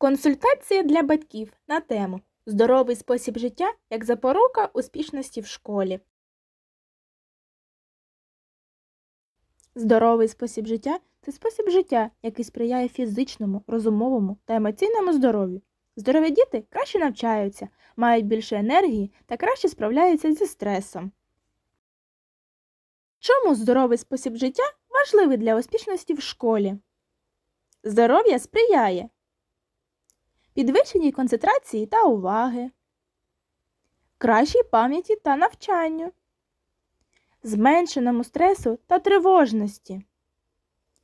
Консультація для батьків на тему Здоровий спосіб життя як запорука успішності в школі. Здоровий спосіб життя це спосіб життя, який сприяє фізичному, розумовому та емоційному здоров'ю. Здорові діти краще навчаються, мають більше енергії та краще справляються зі стресом. Чому здоровий спосіб життя важливий для успішності в школі? Здоров'я сприяє підвищеній концентрації та уваги, кращій пам'яті та навчанню, зменшеному стресу та тривожності,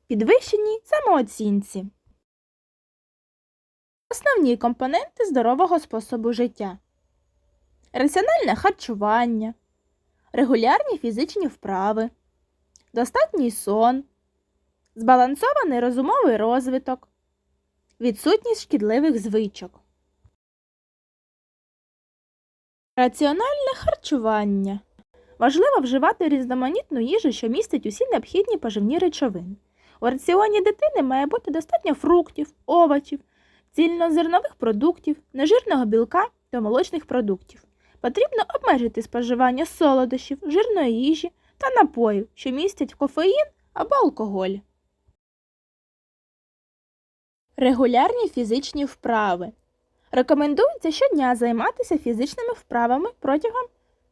підвищеній самооцінці. Основні компоненти здорового способу життя раціональне харчування, регулярні фізичні вправи, достатній сон, збалансований розумовий розвиток, відсутність шкідливих звичок. Раціональне харчування. Важливо вживати різноманітну їжу, що містить усі необхідні поживні речовини. У раціоні дитини має бути достатньо фруктів, овочів, цільнозернових продуктів, нежирного білка та молочних продуктів. Потрібно обмежити споживання солодощів, жирної їжі та напоїв, що містять кофеїн або алкоголь. Регулярні фізичні вправи. Рекомендується щодня займатися фізичними вправами протягом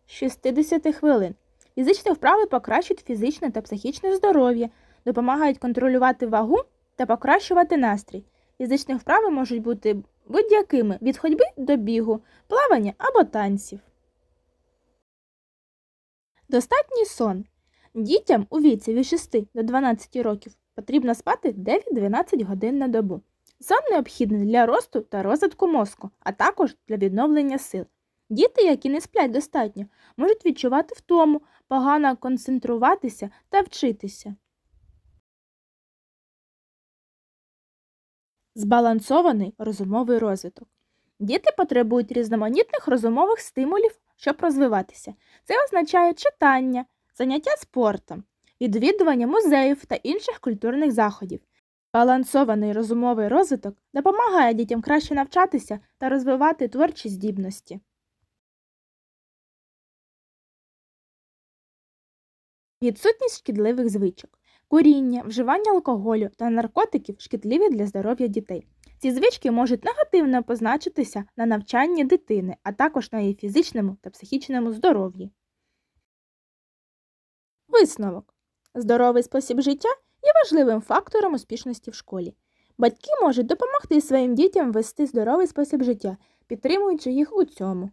60 хвилин. Фізичні вправи покращують фізичне та психічне здоров'я, допомагають контролювати вагу та покращувати настрій. Фізичні вправи можуть бути будь-якими від ходьби до бігу, плавання або танців. Достатній сон. Дітям у віці від 6 до 12 років потрібно спати 9-12 годин на добу. Сон необхідний для росту та розвитку мозку, а також для відновлення сил. Діти, які не сплять достатньо, можуть відчувати втому, погано концентруватися та вчитися. Збалансований розумовий розвиток. Діти потребують різноманітних розумових стимулів, щоб розвиватися. Це означає читання, заняття спортом, відвідування музеїв та інших культурних заходів. Балансований розумовий розвиток допомагає дітям краще навчатися та розвивати творчі здібності. Відсутність шкідливих звичок. Куріння, вживання алкоголю та наркотиків шкідливі для здоров'я дітей. Ці звички можуть негативно позначитися на навчанні дитини, а також на її фізичному та психічному здоров'ї. Висновок. Здоровий спосіб життя важливим фактором успішності в школі. Батьки можуть допомогти своїм дітям вести здоровий спосіб життя, підтримуючи їх у цьому.